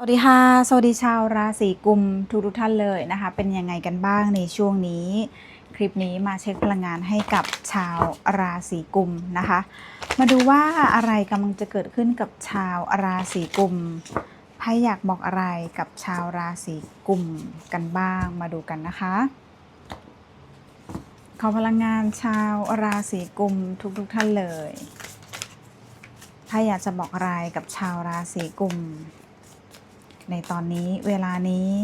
สวัสดีค่ะ สวัสดีชาวราศีกุมทุกทุกท่านเลยนะคะ เป็นยังไงกันบ้างในช่วงนี้ คลิปนี้มาเช็คพลังงานให้กับชาวราศีกุมนะคะ มาดูว่าอะไรกำลังจะเกิดขึ้นกับชาวราศีกุมไพ่อยากบอกอะไรกับชาวราศีกุมกันบ้างมาดูกันนะคะ ขอพลังงานชาวราศีกุมทุกๆทท่านเลยไพ่อยากจะบอกอะไรกับชาวราศีกุม ในตอนนี้เวลานี้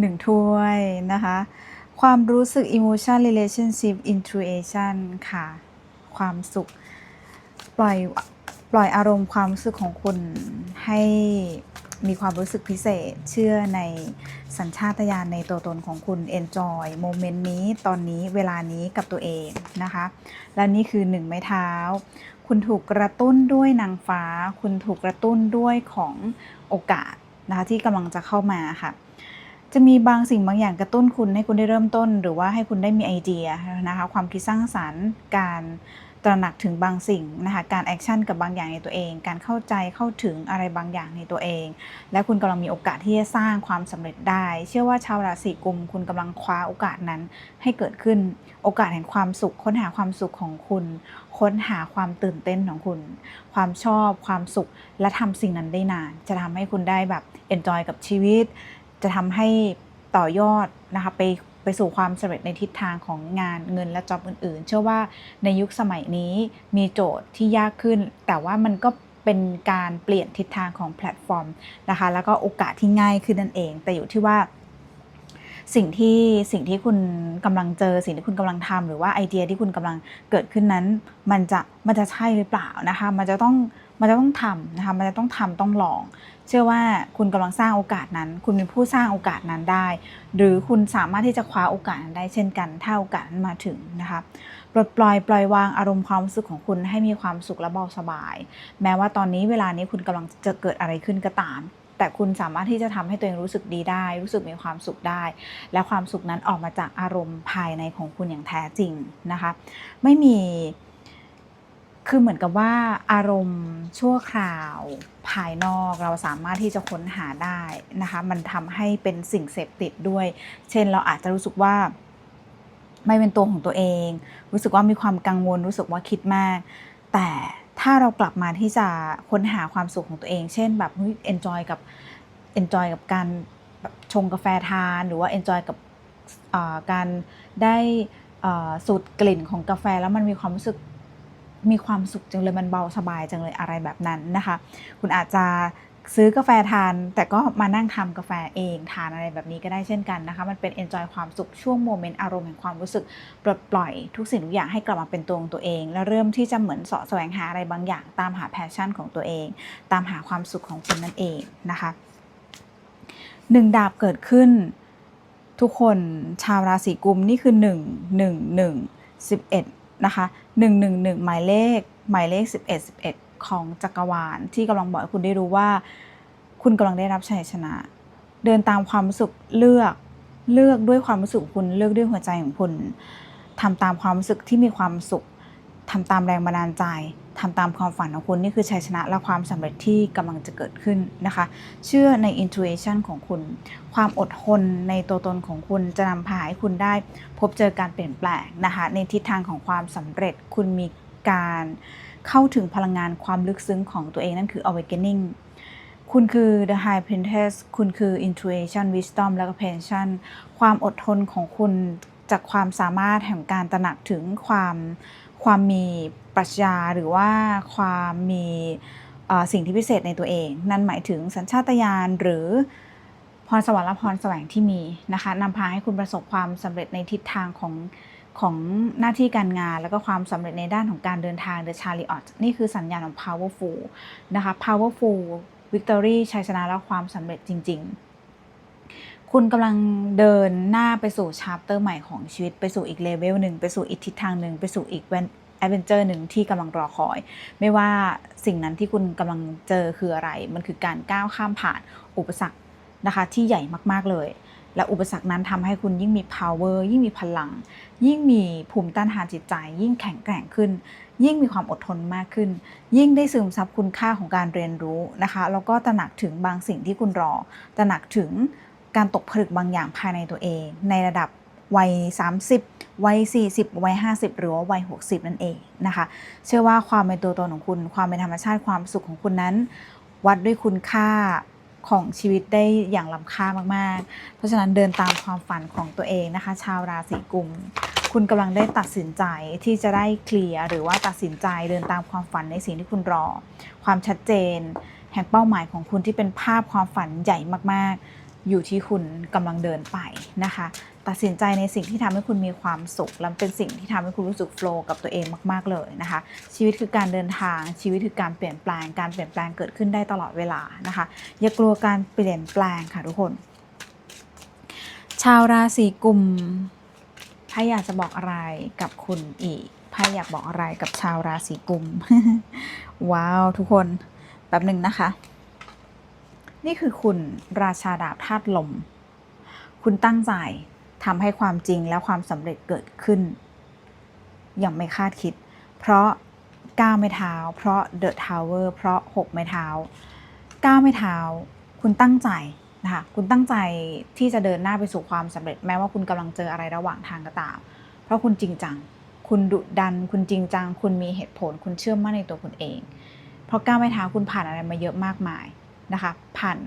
หนึ่งถ้วยนะคะ ความรู้สึก emotion relationship intuition ค่ะ ความสุข ปล่อยปล่อยอารมณ์ความรู้สึกของคุณให้มีความรู้สึกพิเศษเชื่อในสัญชาตญาณในตัวตนของคุณ enjoy โมเมนต์นี้ตอนนี้เวลานี้กับตัวเองนะคะ และนี่คือหนึ่งไม้เท้า คุณถูกกระตุ้นด้วยนางฟ้า คุณถูกกระตุ้นด้วยของโอกาสนะคะที่กำลังจะเข้ามาค่ะ จะมีบางสิ่งบางอย่างกระตุ้นคุณให้คุณได้เริ่มต้น หรือว่าให้คุณได้มีไอเดียนะคะความคิดสร้างสรรค์ การ ตระหนักถึงบางสิ่งนะคะการแอคชั่นกับบางอย่างในตัวเอง การเข้าใจเข้าถึงอะไรบางอย่างในตัวเอง และคุณกำลังมีโอกาสที่จะสร้างความสำเร็จได้ เชื่อว่าชาวราศีกุมคุณกำลังคว้าโอกาสนั้นให้เกิดขึ้นโอกาสแห่งความสุข ค้นหาความสุขของคุณ ค้นหาความตื่นเต้นของคุณ ความชอบความสุขและทำสิ่งนั้นได้นาน จะทำให้คุณได้แบบเอนจอยกับชีวิต จะทำให้ต่อยอดนะคะไป ไปสู่ความสำเร็จในทิศทางของงานเงินและจ็อบอื่นๆ เชื่อว่าในยุคสมัยนี้มีโจทย์ที่ยากขึ้น แต่ว่ามันก็เป็นการเปลี่ยนทิศทางของแพลตฟอร์มนะคะแล้วก็โอกาสที่ง่ายขึ้นนั่นเอง แต่อยู่ที่ว่าสิ่งที่สิ่งที่คุณกำลังเจอสิ่งที่คุณกำลังทำหรือว่าไอเดียที่คุณกำลังเกิดขึ้นนั้น มันจะมันจะใช่หรือเปล่านะคะ มันจะต้อง มันจะต้องทำนะคะ มันจะต้องทำต้องลอง เชื่อว่าคุณกำลังสร้างโอกาสนั้น คุณเป็นผู้สร้างโอกาสนั้นได้ หรือคุณสามารถที่จะคว้าโอกาสนั้นได้เช่นกัน ถ้าโอกาสนั้นมาถึงนะคะปลดปล่อยปล่อยวางอารมณ์ความรู้สึกของคุณให้มีความสุขและเบาสบาย แม้ว่าตอนนี้เวลานี้คุณกำลังจะเกิดอะไรขึ้นก็ตาม แต่คุณสามารถที่จะทำให้ตัวเองรู้สึกดีได้ รู้สึกมีความสุขได้ และความสุขนั้นออกมาจากอารมณ์ภายในของคุณอย่างแท้จริงนะคะ ไม่มี คือเหมือนกับว่าอารมณ์ชั่วคราวภายนอกเราสามารถที่จะค้นหาได้นะคะ มันทำให้เป็นสิ่งเสพติดด้วย เช่นเราอาจจะรู้สึกว่าไม่เป็นตัวของตัวเอง รู้สึกว่ามีความกังวลรู้สึกว่าคิดมาก แต่ถ้าเรากลับมาที่จะค้นหาความสุขของตัวเอง เช่นแบบเฮ้ย enjoy กับ enjoy กับการชงกาแฟทาน หรือว่า enjoy กับการได้สูตรกลิ่นของกาแฟแล้วมันมีความรู้สึก มีความสุขจังเลยมันเบาสบายจังเลยอะไรแบบนั้นนะคะ คุณอาจจะซื้อกาแฟทาน แต่ก็มานั่งทำกาแฟเองทานอะไรแบบนี้ก็ได้เช่นกันนะคะ มันเป็น enjoy ความสุขช่วงโมเมนต์อารมณ์แห่งความรู้สึกปลดปล่อยทุกสิ่งทุกอย่างให้กลับมาเป็นตัวของตัวเอง และเริ่มที่จะเหมือนเสาะแสวงหาอะไรบางอย่าง ตามหาแพชชั่นของตัวเอง ตามหาความสุขของคุณนั่นเองนะคะหนึ่งดาบเกิดขึ้น ทุกคนชาวราศีกุมนี่คือ1 1 1 11น นะคะ111 หมายเลข หมายเลข 11 11 ของจักรวาล ที่กำลังบอกให้คุณได้รู้ว่า คุณกำลังได้รับชัยชนะ เดินตามความรู้สึกเลือกเลือกด้วยความรู้สึกขคุณเลือกด้วยหัวใจของคุณทำตามความรู้สึกที่มีความสุข ทำตามแรงบันดาลใจทำตามความฝันของคุณนี่คือชัยชนะและความสำเร็จที่กำลังจะเกิดขึ้นนะคะ เชื่อใน intuition ของคุณ ความอดทนในตัวตนของคุณจะนำพาให้คุณได้ พบเจอการเปลี่ยนแปลงนะคะ ในทิศทางของความสำเร็จคุณมีการเข้าถึงพลังงานความลึกซึ้งของตัวเองนั่นคือ awakening คุณคือ the high priestess คุณคือ intuition wisdom และก็ passion ความอดทนของคุณจากความสามารถแห่งการตระหนักถึงความ ความมีปรัชญาหรือว่าความมีสิ่งที่พิเศษในตัวเอง นั่นหมายถึงสัญชาตญาณหรือพรสวรรค์และพรแสวงที่มีนะคะนำพาให้คุณประสบความสำเร็จในทิศทางของของหน้าที่การงาน แล้วก็ความสำเร็จในด้านของการเดินทาง The Chariot นี่คือสัญญาณของ powerful นะคะ powerful victory ชัยชนะและความสำเร็จจริง ๆ คุณกำลังเดินหน้าไปสู่ชาร์ปเตอร์ใหม่ของชีวิต ไปสู่อีกเลเวลหนึ่ง ไปสู่อีกทิศทางหนึ่ง ไปสู่อีกแอดเวนเจอร์หนึ่งที่กำลังรอคอย ไม่ว่าสิ่งนั้นที่คุณกำลังเจอคืออะไร มันคือการก้าวข้ามผ่านอุปสรรคนะคะที่ใหญ่มาก ๆ เลย และอุปสรรคนั้นทำให้คุณยิ่งมี power ยิ่งมีพลัง ยิ่งมีภูมิต้านทานจิตใจ ยิ่งแข็งแกร่งขึ้น ยิ่งมีความอดทนมากขึ้น ยิ่งได้ซึมซับคุณค่าของการเรียนรู้นะคะ แล้วก็ตระหนักถึงบางสิ่งที่คุณรอ ตระหนักถึง การตกผลึกบางอย่างภายในตัวเอง ในระดับวัย 30 วัย 40 วัย 50 หรือว่าวัย 60 นั่นเองนะคะ เชื่อว่าความเป็นตัวตนของคุณ ความเป็นธรรมชาติความสุขของคุณนั้น วัดด้วยคุณค่าของชีวิตได้อย่างล้ำค่ามาก ๆ เพราะฉะนั้นเดินตามความฝันของตัวเองนะคะ ชาวราศีกุม คุณกำลังได้ตัดสินใจที่จะได้เคลียร์หรือว่าตัดสินใจเดินตามความฝันในสิ่งที่คุณรอ ความชัดเจน แห่งเป้าหมายของคุณที่เป็นภาพความฝันใหญ่มาก ๆ อยู่ที่คุณกำลังเดินไปนะคะ ตัดสินใจในสิ่งที่ทำให้คุณมีความสุข และเป็นสิ่งที่ทำให้คุณรู้สึกโฟล์กับตัวเองมาก ๆ เลยนะคะ ชีวิตคือการเดินทาง ชีวิตคือการเปลี่ยนแปลง การเปลี่ยนแปลงเกิดขึ้นได้ตลอดเวลานะคะ อย่ากลัวการเปลี่ยนแปลงค่ะทุกคน ชาวราศีกุมไพ่อยากจะบอกอะไรกับคุณอีกไพ่อยากบอกอะไรกับชาวราศีกุม ว้าว ทุกคน แป๊บหนึ่งนะคะ นี่คือคุณราชาดาบธาตุลม คุณตั้งใจทำให้ความจริงและความสำเร็จเกิดขึ้น อย่างไม่คาดคิด เพราะก้าวไม่เท้า เพราะเดอะทาวเวอร์เพราะหกไม้เท้าก้าวไม่เท้า คุณตั้งใจนะคะคุณตั้งใจที่จะเดินหน้าไปสู่ความสำเร็จ แม้ว่าคุณกำลังเจออะไรระหว่างทางก็ตาม เพราะคุณจริงจัง คุณดุดัน คุณจริงจัง คุณมีเหตุผล คุณเชื่อมั่นในตัวคุณเอง เพราะก้าวไม่เท้าคุณผ่านอะไรมาเยอะมากมาย นะคะ ผ่าน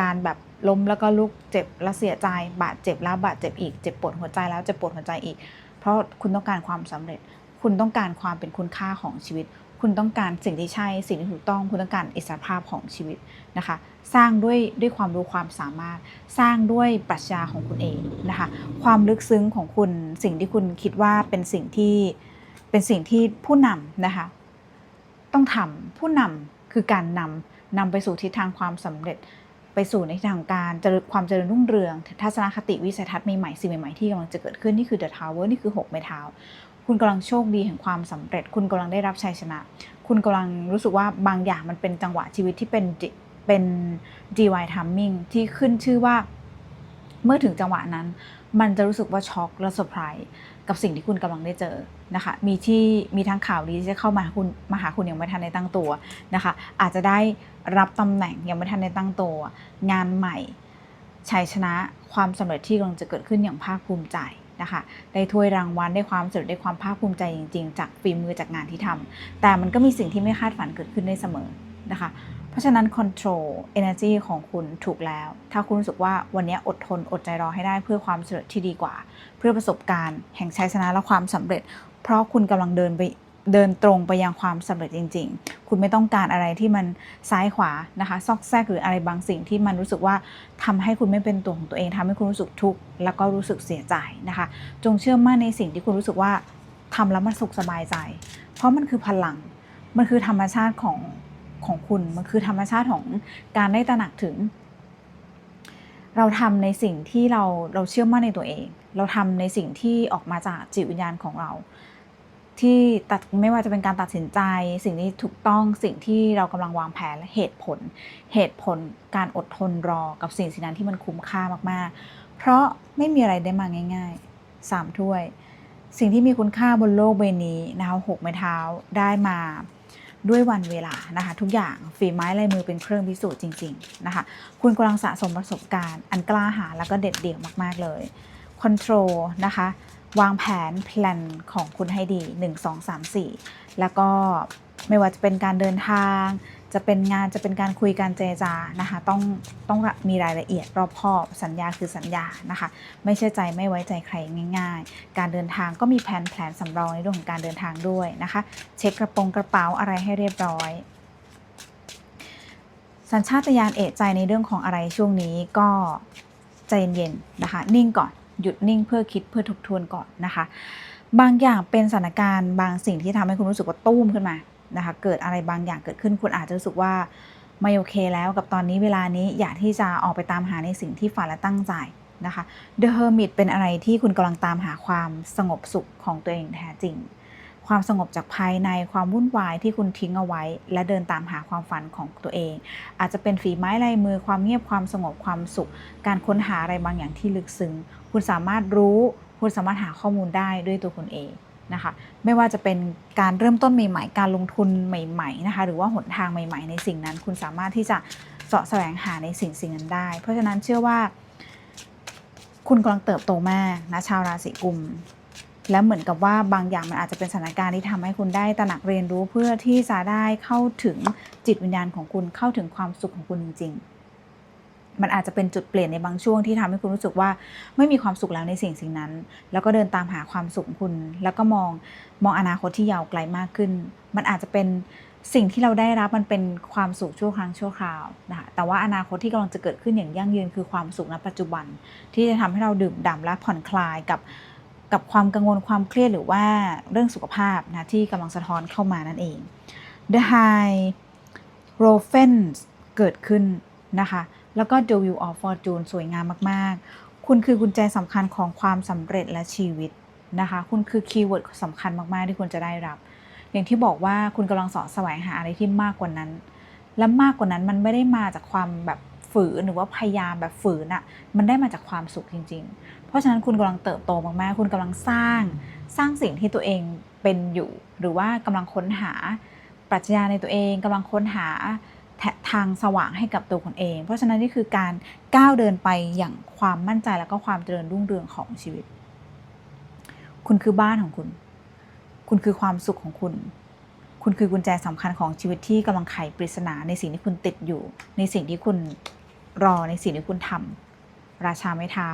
การแบบล้มแล้วก็ลุกเจ็บแล้วเสียใจบาดเจ็บแล้วบาดเจ็บอีกเจ็บปวดหัวใจแล้วเจ็บปวดหัวใจอีก เพราะคุณต้องการความสำเร็จ คุณต้องการความเป็นคุณค่าของชีวิต คุณต้องการสิ่งที่ใช่สิ่งที่ถูกต้อง คุณต้องการอิสรภาพของชีวิตนะคะ สร้างด้วยด้วยความรู้ความสามารถ สร้างด้วยปรัชญาของคุณเองนะคะ ความลึกซึ้งของคุณสิ่งที่คุณคิดว่าเป็นสิ่งที่เป็นสิ่งที่ผู้นำนะคะ ต้องทำผู้นำคือการนำ นำไปสู่ทิศทางความสำเร็จ ไปสู่ในทางการเจริญความเจริญรุ่งเรือง ทัศนคติวิสัยทัศน์ใหม่ๆสิ่งใหม่ๆที่กำลังจะเกิดขึ้น นี่คือ The Tower นี่คือหกไม้เท้าคุณกำลังโชคดีแห่งความสำเร็จ คุณกำลังได้รับชัยชนะ คุณกำลังรู้สึกว่าบางอย่างมันเป็นจังหวะชีวิตที่เป็นเป็น DY timing ที่ขึ้นชื่อว่า เมื่อถึงจังหวะนั้น มันจะรู้สึกว่าช็อกและเซอร์ไพรส์ กับสิ่งที่คุณกำลังได้เจอนะคะ มีที่มีทั้งข่าวดีที่จะเข้ามาคุณมาหาคุณยังไม่ทันได้ตั้งตัวนะคะ อาจจะได้รับตำแหน่งยังไม่ทันได้ตั้งตัว งานใหม่ชัยชนะความสำเร็จที่กำลังจะเกิดขึ้นอย่างภาคภูมิใจนะคะได้ถ้วยรางวัลได้ความสำเร็จได้ความภาคภูมิใจจริง ๆ จากฝีมือจากงานที่ทำแต่มันก็มีสิ่งที่ไม่คาดฝันเกิดขึ้นได้เสมอนะคะ เพราะฉะนั้น control energy ของคุณถูกแล้ว ถ้าคุณรู้สึกว่าวันนี้อดทนอดใจรอให้ได้เพื่อความสำเร็จที่ดีกว่า เพื่อประสบการณ์แห่งชัยชนะและความสำเร็จ เพราะคุณกำลังเดินไปเดินตรงไปยังความสำเร็จจริง ๆ คุณไม่ต้องการอะไรที่มันซ้ายขวานะคะ ซอกแซกหรืออะไรบางสิ่งที่มันรู้สึกว่าทำให้คุณไม่เป็นตัวของตัวเองทำให้คุณรู้สึกทุกข์แล้วก็รู้สึกเสียใจนะคะ จงเชื่อมั่นในสิ่งที่คุณรู้สึกว่าทำแล้วมันสุขสบายใจ เพราะมันคือพลัง มันคือธรรมชาติของ ของคุณมันคือธรรมชาติของการได้ตระหนักถึง เราทำในสิ่งที่เราเราเชื่อมั่นในตัวเอง เราทำในสิ่งที่ออกมาจากจิตวิญญาณของเรา ที่ตัดไม่ว่าจะเป็นการตัดสินใจ สิ่งที่ถูกต้องสิ่งที่เรากำลังวางแผนและเหตุผล เหตุผลการอดทนรอกับสิ่งสิ่งนั้นที่มันคุ้มค่ามากๆ เพราะไม่มีอะไรได้มาง่ายๆสามถ้วยสิ่งที่มีคุณค่าบนโลกใบนี้นะคะหกไม้เท้าได้มา ด้วยวันเวลานะคะ ทุกอย่างฝีไม้ลายมือเป็นเครื่องพิสูจน์จริงๆนะคะ คุณกำลังสะสมประสบการณ์ อันกล้าหาญแล้วก็เด็ดเดี่ยวมากๆเลย control นะคะ วางแผนแพลนของคุณให้ดี 1 2 3 4 แล้วก็ไม่ว่าจะเป็นการเดินทาง จะเป็นงานจะเป็นการคุยการเจรจานะคะ ต้องต้องมีรายละเอียดรอบคอบสัญญาคือสัญญานะคะ ไม่เชื่อใจไม่ไว้ใจใครง่าย ๆ การเดินทางก็มีแผนแผนสำรองในเรื่องของการเดินทางด้วยนะคะ เช็คกระโปรงกระเป๋าอะไรให้เรียบร้อย สัญชาตญาณเอะใจในเรื่องของอะไรช่วงนี้ก็ใจเย็นๆนะคะ นิ่งก่อนหยุดนิ่งเพื่อคิดเพื่อทบทวนก่อนนะคะ บางอย่างเป็นสถานการณ์บางสิ่งที่ทำให้คุณรู้สึกว่าตุ้มขึ้นมา นะคะเกิดอะไรบางอย่างเกิดขึ้นคุณอาจจะรู้สึกว่าไม่โอเคแล้วกับตอนนี้เวลานี้อยากที่จะออกไปตามหาในสิ่งที่ฝันและตั้งใจนะคะ The Hermit เป็นอะไรที่คุณกำลังตามหาความสงบสุขของตัวเองแท้จริงคความสงบจากภายในความวุ่นวายที่คุณทิ้งเอาไว้ และเดินตามหาความฝันของตัวเอง อาจจะเป็นฝีไม้ลายมือความเงียบความสงบความสุข การค้นหาอะไรบางอย่างที่ลึกซึ้งคุณสามารถรู้ คุณสามารถหาข้อมูลได้ด้วยตัวคุณเอง นะคะไม่ว่าจะเป็นการเริ่มต้นใหม่ๆ การลงทุนใหม่ๆนะคะหรือว่าหนทางใหม่ ๆ ในสิ่งนั้น คุณสามารถที่จะเสาะแสวงหาในสิ่งสิ่งนั้นได้ เพราะฉะนั้นเชื่อว่า คุณกำลังเติบโตมากนะชาวราศีกุมและเหมือนกับว่าบางอย่างมันอาจจะเป็นสถานการณ์ที่ทำให้คุณได้ตระหนักเรียนรู้เพื่อที่จะได้เข้าถึงจิตวิญญาณของคุณเข้าถึงความสุขของคุณจริงๆ มันอาจจะเป็นจุดเปลี่ยนในบางช่วงที่ทำให้คุณรู้สึกว่าไม่มีความสุขแล้วในสิ่งสิ่งนั้น แล้วก็เดินตามหาความสุขของคุณ แล้วก็มองมองอนาคตที่ยาวไกลมากขึ้น มันอาจจะเป็นสิ่งที่เราได้รับมันเป็นความสุขชั่วครั้งชั่วคราวนะคะแต่ว่าอนาคตที่กำลังจะเกิดขึ้นอย่างยั่งยืนคือความสุขณปัจจุบัน ที่จะทำให้เราดื่มด่ำและผ่อนคลายกับกับความกังวลความเครียดหรือว่าเรื่องสุขภาพนะที่กำลังสะท้อนเข้ามานั่นเอง The High r o f e n เกิดขึ้นนะคะ แล้วก็ The Wheel of Fortune สวยงามมาก ๆ คุณคือกุญแจสำคัญของความสำเร็จและชีวิตนะคะ คุณคือคีย์เวิร์ดสำคัญมาก ๆ ที่คุณจะได้รับ อย่างที่บอกว่าคุณกำลังสาะแสวงหาอะไรที่มากกว่านั้น และมากกว่านั้นมันไม่ได้มาจากความแบบฝืนหรือว่าพยายามแบบฝืนอะมันได้มาจากความสุขจริง ๆ เพราะฉะนั้นคุณกำลังเติบโตมากๆ คุณกำลังสร้าง สร้างสิ่งที่ตัวเองเป็นอยู่ หรือว่ากำลังค้นหาปรัชญาในตัวเองกำลังค้นหา ทางสว่างให้กับตัวคนเอง เพราะฉะนั้นนี่คือการก้าวเดินไปอย่างความมั่นใจแล้วก็ความเจริญรุ่งเรืองของชีวิต คุณคือบ้านของคุณ คุณคือความสุขของคุณ คุณคือกุญแจสำคัญของชีวิตที่กำลังไขปริศนาในสิ่งที่คุณติดอยู่ ในสิ่งที่คุณรอในสิ่งที่คุณทำราชาไม้เท้า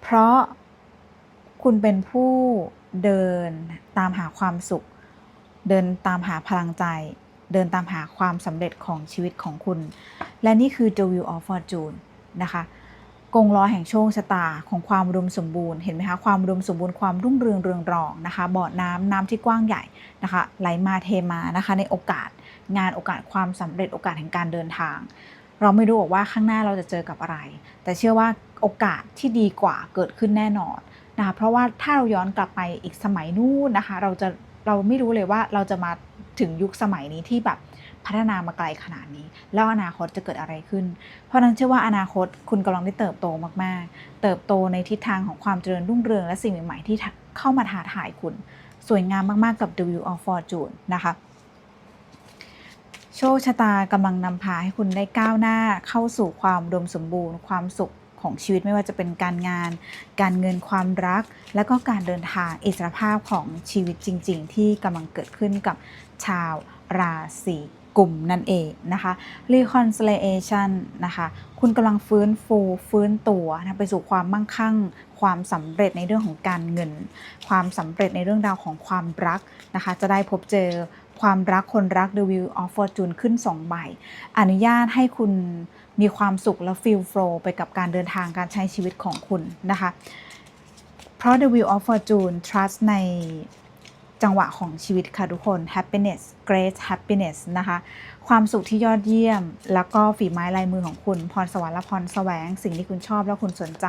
เพราะคุณเป็นผู้เดินตามหาความสุข เดินตามหาพลังใจ เดินตามหาความสำเร็จของชีวิตของคุณ และนี่คือ The Wheel of Fortune นะคะกงล้อแห่งโชคชะตาของความอุดมสมบูรณ์เห็นไหมคะความอุดมสมบูรณ์ความรุ่งเรืองเรืองรองนะคะบ่อน้ำน้ำที่กว้างใหญ่นะคะไหลมาเทมานะคะในโอกาสงานโอกาสความสำเร็จโอกาสแห่งการเดินทาง เราไม่รู้หรอกว่าข้างหน้าเราจะเจอกับอะไร แต่เชื่อว่าโอกาสที่ดีกว่าเกิดขึ้นแน่นอนนะคะเพราะว่าถ้าเราย้อนกลับไปอีกสมัยนู้นนะคะเราจะเราไม่รู้เลยว่าเราจะมา ถึงยุคสมัยนี้ที่แบบพัฒนามาไกลขนาดนี้ แล้วอนาคตจะเกิดอะไรขึ้น เพราะนั้นเชื่อว่าอนาคตคุณกำลังได้เติบโตมากๆ เติบโตในทิศทางของความเจริญรุ่งเรืองและสิ่งใหม่ๆที่เข้ามาท้าทายคุณ สวยงามมากๆกับ The Wheel of Fortune นะคะโชคชะตากำลังนำพาให้คุณได้ก้าวหน้าเข้าสู่ความดมสมบูรณ์ ความสุข ของชีวิตไม่ว่าจะเป็นการงาน การเงินความรัก และก็การเดินทางอิสรภาพของชีวิตจริง ๆ ที่กำลังเกิดขึ้นกับชาวราศีกลุ่มนั่นเองนะคะ reconciliation นะคะ คุณกำลังฟื้นฟูฟื้นตัวนะไปสู่ความมั่งคั่ง ความสำเร็จในเรื่องของการเงิน ความสำเร็จในเรื่องราวของความรักนะคะ จะได้พบเจอ ความรักคนรัก The Wheel of Fortune ขึ้น 2 ใบ อนุญาตให้คุณมีความสุขและฟิลโฟลไปกับการเดินทางการใช้ชีวิตของคุณนะคะ เพราะ The Wheel of Fortune trust ใน จังหวะของชีวิตค่ะทุกคน happiness great happiness นะคะ ความสุขที่ยอดเยี่ยม แล้วก็ฝีไม้ลายมือของคุณ พรสวรรค์และพรแสวง สิ่งที่คุณชอบและคุณสนใจ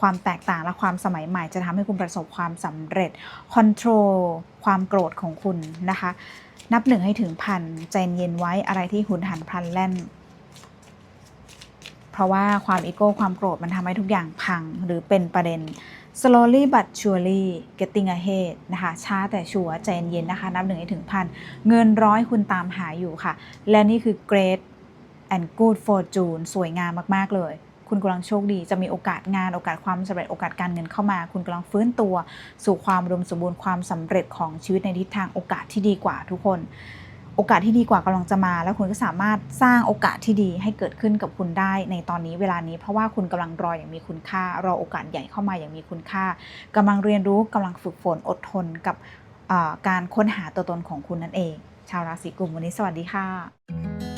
ความแตกต่างและความสมัยใหม่จะทำให้คุณประสบความสำเร็จ control ความโกรธของคุณนะคะ นับหนึ่งให้ถึงพันใจเย็นไว้อะไรที่หุนหันพลันแล่นเพราะว่าความอีโก้ความโกรธมันทำให้ทุกอย่างพังหรือเป็นประเด็น slowly but surely getting ahead นะคะ ช้าแต่ชัวร์ใจเย็นๆนะคะ นับหนึ่งถึงพัน เงินร้อยคุณตามหาอยู่ค่ะ และนี่คือ great and good fortune สวยงามมากๆเลย คุณกำลังโชคดี จะมีโอกาสงานโอกาสความสำเร็จโอกาสการเงินเข้ามา คุณกำลังฟื้นตัว สู่ความอุดมสมบูรณ์ความสำเร็จของชีวิตในทิศทางโอกาสที่ดีกว่าทุกคน โอกาสที่ดีกว่ากำลังจะมา แล้วคุณก็สามารถสร้างโอกาสที่ดีให้เกิดขึ้นกับคุณได้ในตอนนี้เวลานี้ เพราะว่าคุณกำลังรออย่างมีคุณค่ารอโอกาสใหญ่เข้ามาอย่างมีคุณค่ากำลังเรียนรู้กำลังฝึกฝนอดทนกับการค้นหาตัวตนของคุณนั่นเอง ชาวราศีกุมวันนี้สวัสดีค่ะ